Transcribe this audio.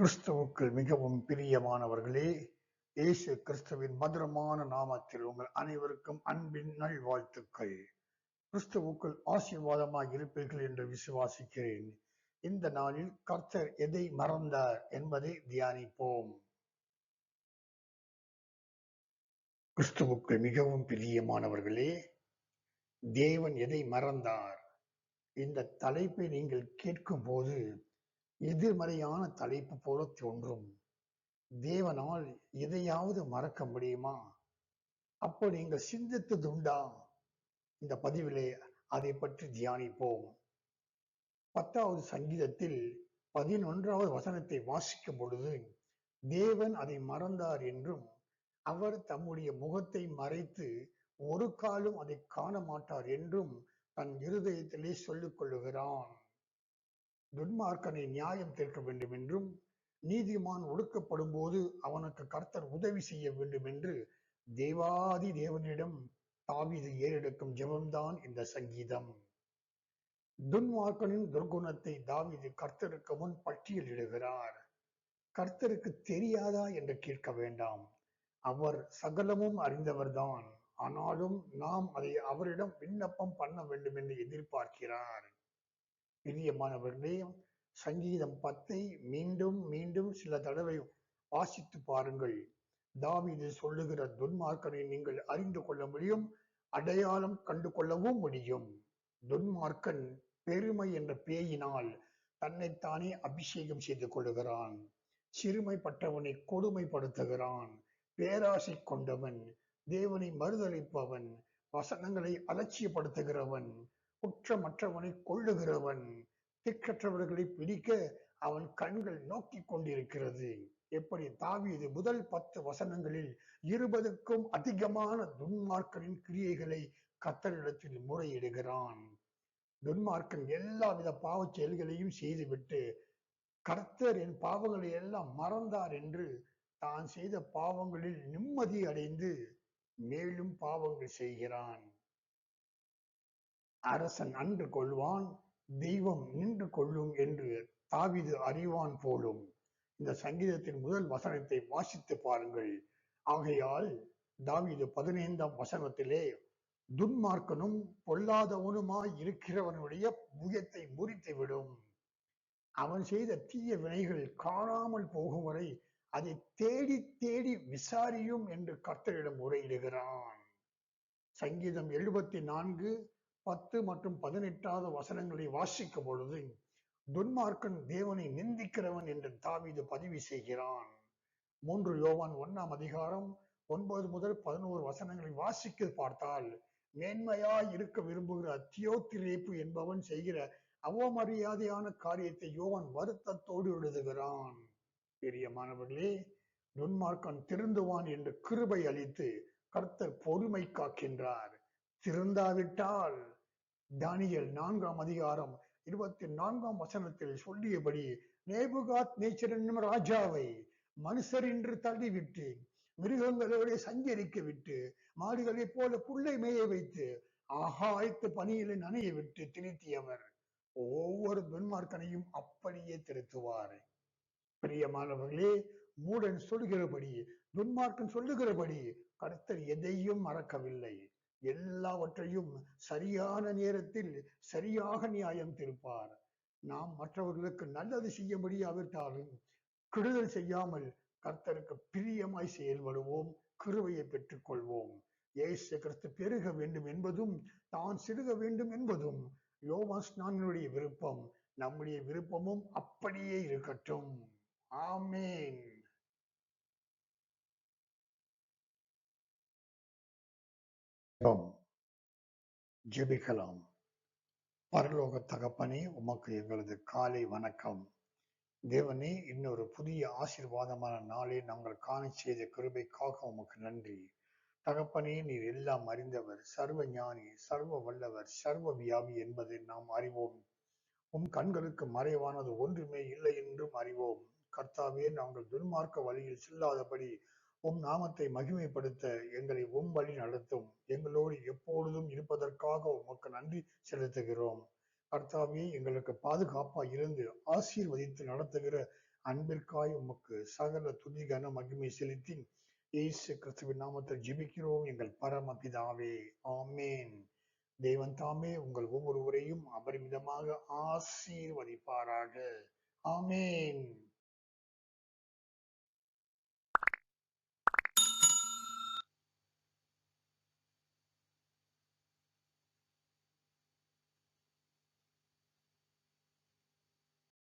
கிறிஸ்துவுக்குள் மிகவும் பிரியமானவர்களே இயேசு கிறிஸ்துவின் மதுரமான நாமத்தில் உங்கள் அனைவருக்கும் அன்பின் நல்வாழ்த்துக்கள். கிறிஸ்துவுக்குள் ஆசீர்வாதமாக இருப்பீர்கள் என்று விசுவாசிக்கிறேன். இந்த நாளில் கர்த்தர் எதை மறந்தார் என்பதை தியானிப்போம். கிறிஸ்துவுக்குள் மிகவும் பிரியமானவர்களே தேவன் எதை மறந்தார்? இந்த தலைப்பை நீங்கள் கேட்கும் போது எதிர்மறையான தலைப்பு போல தோன்றும். தேவனால் எதையாவது மறக்க முடியுமா? அப்போ நீங்கள் சிந்தித்ததுண்டா? இந்த பதிவிலே அதை பற்றி தியானிப்போம். பத்தாவது சங்கீதத்தில் பதினொன்றாவது வசனத்தை வாசிக்கும் பொழுது தேவன் அதை மறந்தார் என்றும் அவர் தம்முடைய முகத்தை மறைத்து ஒரு காலும் அதை காண மாட்டார் என்றும் தன் இருதயத்திலே சொல்லிக் கொள்ளுகிறான். துன்மார்க்கனை நியாயம் தீர்க்க வேண்டும் என்றும் நீதிமான் ஒடுக்கப்படும் போது அவனுக்கு கர்த்தர் உதவி செய்ய வேண்டும் என்று தேவாதி தேவனிடம் தாவீது ஏறெடுக்கும் ஜெபம்தான் இந்த சங்கீதம். துன்மார்க்கனின் துர்குணத்தை தாவீது கர்த்தருக்கு முன் பட்டியலிடுகிறார் கர்த்தருக்கு தெரியாதா என்று கேட்க வேண்டாம். அவர் சகலமும் அறிந்தவர்தான். ஆனாலும் நாம் அதை அவரிடம் விண்ணப்பம் பண்ண வேண்டும் என்று எதிர்பார்க்கிறார். பிரியமானவர்களே சங்கீதம் பத்தை மீண்டும் மீண்டும் சில தடவை வாசித்து பாருங்கள். தாவீது சொல்லுகிற துன்மார்க்கனை நீங்கள் அறிந்து கொள்ள முடியும் அடையாளம் கண்டு கொள்ளவும் முடியும். துன்மார்க்கன் பெருமை என்ற பேயினால் தன்னைத்தானே அபிஷேகம் செய்து கொள்ளுகிறான். சிறுமைப்பட்டவனை கொடுமைப்படுத்துகிறான். பேராசை கொண்டவன் தேவனை மறுதளிப்பவன் வசனங்களை அலட்சியப்படுத்துகிறவன் குற்றமற்றவனை கொள்ளுகிறவன் திக்கற்றவர்களை பிடிக்க அவன் கண்கள் நோக்கி கொண்டிருக்கிறது. எப்படி? தாவியது முதல் பத்து வசனங்களில் இருபதுக்கும் அதிகமான துன்மார்க்கனின் கிரியைகளை கத்தரிடத்தில் முறையிடுகிறான். துன்மார்க்கன் எல்லாவித பாவச் செயல்களையும் செய்துவிட்டு கர்த்தர் என் பாவங்களை எல்லாம் மறந்தார் என்று தான் செய்த பாவங்களில் நிம்மதி அடைந்து மேலும் பாவங்கள் செய்கிறான். அரசன் அன்று கொள்வான் தெய்வம் நின்று கொள்ளும் என்று தாவிது அறிவான் போலும். இந்த சங்கீதத்தின் முதல் வசனத்தை வாசித்து பாருங்கள். ஆகையால் தாவிது பதினைந்தாம் வசனத்திலே துன்மார்க்கனும் பொல்லாதவனுமாய் இருக்கிறவனுடைய புயத்தை முறித்து விடும். அவன் செய்த தீய வினைகள் காணாமல் போகும் வரை அதை தேடி தேடி விசாரியும் என்று கர்த்தரிடம் முறையிடுகிறான் சங்கீதம் எழுபத்தி நான்கு பத்து மற்றும் பதினெட்டாவது வசனங்களை வாசிக்கும் பொழுது துன்மார்க்கன் தேவனை நிந்திக்கிறவன் என்று தாவீது பதிவு செய்கிறான். மூன்று யோவான் ஒன்னாம் அதிகாரம் ஒன்பது முதல் பதினோரு வசனங்களை வாசிக்க பார்த்தால் மேன்மையாய் இருக்க விரும்புகிற அத்தியோத்திரேப்பு என்பவன் செய்கிற அவமரியாதையான காரியத்தை யோவான் வருத்தத்தோடு எழுதுகிறான். பிரியமானவர்களே துன்மார்க்கன் திருந்துவான் என்று கிருபை அளித்து கர்த்தர் பொறுமை காக்கின்றார். திருந்தாவிட்டால் தானியல் நான்காம் அதிகாரம் இருபத்தி நான்காம் வசனத்தில் சொல்லியபடி நேபுகாத் நேச்சர் என்னும் ராஜாவை மனுஷர் என்று தள்ளிவிட்டு மிருகங்களோட சஞ்சரிக்க விட்டு மாடுகளைப் போல புல்லை மேய வைத்து ஆகாய்த்து பணியில நனைய விட்டு திணித்தியவர். ஒவ்வொரு துன்மார்க்கனையும் அப்படியே திருத்துவார். பிரியமானவர்களே மூடன் சொல்லுகிறபடி துன்மார்க்கன் சொல்லுகிறபடி கடத்தல் எதையும் மறக்கவில்லை. எல்லாவற்றையும் சரியான நேரத்தில் சரியாக நியாயம் திருப்பார். நாம் மற்றவர்களுக்கு நல்லது செய்ய முடியாவிட்டாலும் கெடுதல் செய்யாமல் கர்த்தருக்கு பிரியமாய் செயல்படுவோம் கிருவையை பெற்றுக் கொள்வோம் ஏசு கிறிஸ்து பெருக வேண்டும் என்பதும் தான் சிறுக வேண்டும் என்பதும் யோவாஸ்னானுடைய விருப்பம். நம்முடைய விருப்பமும் அப்படியே இருக்கட்டும். ஆமேன். ஜெபிக்கலாம். பரலோக தகப்பனே உமக்கு எங்களது காலை வணக்கம். தேவனே இன்னொரு புதிய ஆசீர்வாதமான நாளை நாங்கள் காண செய்த கிருபைக்காக உமக்கு நன்றி. தகப்பனே நீர் எல்லாம் அறிந்தவர் சர்வ ஞானி சர்வ வல்லவர் சர்வ வியாபி என்பதை நாம் அறிவோம். உம் கண்களுக்கு மறைவானது ஒன்றுமே இல்லை என்றும் அறிவோம். கர்த்தாவே நாங்கள் துன்மார்க்க வழியில் செல்லாதபடி உம் நாமத்தை மகிமைப்படுத்த எங்களை உம் வழி நடத்தும். எங்களோடு எப்பொழுதும் இருப்பதற்காக உமக்கு நன்றி செலுத்துகிறோம். கர்த்தாவே எங்களுக்கு பாதுகாப்பா இருந்து ஆசீர்வதித்து நடத்துகிற அன்பிற்காய் உமக்கு சகல துதி கன மகிமை செலுத்தி இயேசு கிறிஸ்துவின் நாமத்தில் ஜிபிக்கிறோம். எங்கள் பரம பிதாவே ஆமேன். தேவன் தாமே உங்கள் ஒவ்வொருவரையும் அபரிமிதமாக ஆசீர்வதிப்பாராக. ஆமேன்.